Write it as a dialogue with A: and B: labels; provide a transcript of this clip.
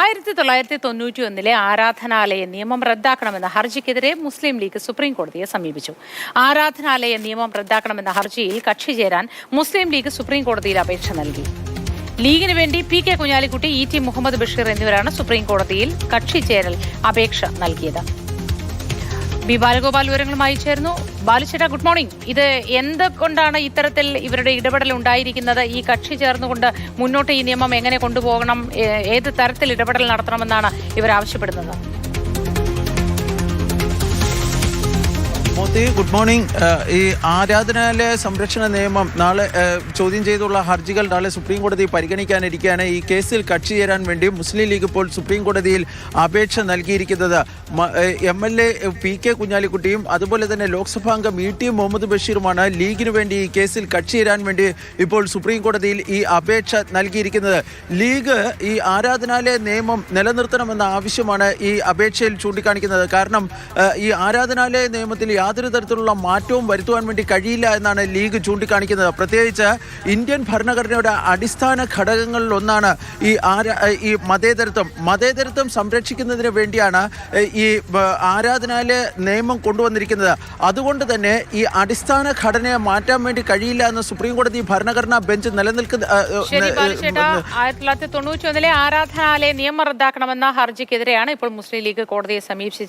A: ആയിരത്തി തൊള്ളായിരത്തി തൊണ്ണൂറ്റി ഒന്നിലെ ആരാധനാലയ നിയമം റദ്ദാക്കണമെന്ന ഹർജിക്കെതിരെ മുസ്ലിം ലീഗ് സുപ്രീം കോടതിയെ സമീപിച്ചു. ആരാധനാലയ നിയമം റദ്ദാക്കണമെന്ന ഹർജിയിൽ കക്ഷി ചേരാൻ മുസ്ലിം ലീഗ് സുപ്രീം കോടതിയിൽ അപേക്ഷ നൽകി. ലീഗിന് വേണ്ടി P K Kunhalikutty E T Muhammad Basheer എന്നിവരാണ് സുപ്രീം കോടതിയിൽ കക്ഷി ചേരൽ അപേക്ഷ നൽകിയത്. ബി ബാലഗോപാൽ വിവരങ്ങളുമായി ചേർന്നു ബാലുചേട്ട ഗുഡ് മോർണിംഗ് ഇത് എന്തുകൊണ്ടാണ് ഇത്തരത്തിൽ ഇവരുടെ ഇടപെടൽ ഉണ്ടായിരിക്കുന്നത്? ഈ കക്ഷി ചേർന്നുകൊണ്ട് മുന്നോട്ട് ഈ നിയമം എങ്ങനെ കൊണ്ടുപോകണം? ഏത് തരത്തിൽ ഇടപെടൽ നടത്തണമെന്നാണ് ഇവർ ആവശ്യപ്പെടുന്നത്?
B: Moti good morning. ഈ ആരാധനാലയ സംരക്ഷണ നിയമം നാളെ ചോദ്യം ചെയ്തുള്ള ഹർജികൾ നാളെ സുപ്രീം കോടതി പരിഗണിക്കാനിരിക്കുകയാണ്. ഈ കേസിൽ കക്ഷി ചേരാൻ വേണ്ടി മുസ്ലിം ലീഗ് ഇപ്പോൾ സുപ്രീം കോടതിയിൽ അപേക്ഷ നൽകിയിരിക്കുന്നത്. M L A P K കുഞ്ഞാലിക്കുട്ടിയും അതുപോലെ തന്നെ ലോക്സഭാംഗം ഇ ടി മുഹമ്മദ് ബഷീറുമാണ് ലീഗിന് വേണ്ടി ഈ കേസിൽ കക്ഷി ചേരാൻ വേണ്ടി ഇപ്പോൾ സുപ്രീം കോടതിയിൽ ഈ അപേക്ഷ നൽകിയിരിക്കുന്നത്. ലീഗ് ഈ ആരാധനാലയ നിയമം നിലനിർത്തണമെന്ന ആവശ്യമാണ് ഈ അപേക്ഷയിൽ ചൂണ്ടിക്കാണിക്കുന്നത്. കാരണം ഈ ആരാധനാലയ നിയമത്തിൽ യാതൊരു തരത്തിലുള്ള മാറ്റവും വരുത്തുവാൻ വേണ്ടി കഴിയില്ല എന്നാണ് ലീഗ് ചൂണ്ടിക്കാണിക്കുന്നത്. പ്രത്യേകിച്ച് ഇന്ത്യൻ ഭരണഘടനയുടെ അടിസ്ഥാന ഘടകങ്ങളിൽ ഒന്നാണ് ഈ ആരാ ഈ മതേതരത്വം. മതേതരത്വം സംരക്ഷിക്കുന്നതിന് വേണ്ടിയാണ് ഈ ആരാധനാലയ നിയമം കൊണ്ടുവന്നിരിക്കുന്നത്. അതുകൊണ്ട് തന്നെ ഈ അടിസ്ഥാന ഘടനയെ മാറ്റാൻ വേണ്ടി കഴിയില്ല എന്ന് സുപ്രീം കോടതി ഭരണഘടനാ ബെഞ്ച് നിലനിൽക്കുന്ന
A: ആയിരത്തി തൊള്ളായിരത്തി തൊണ്ണൂറ്റി ഒന്നിലെ ആരാധനാലയ നിയമം റദ്ദാക്കണമെന്ന ഹർജിക്കെതിരെയാണ് ഇപ്പോൾ മുസ്ലിം ലീഗ് കോടതിയെ സമീപിച്ചത്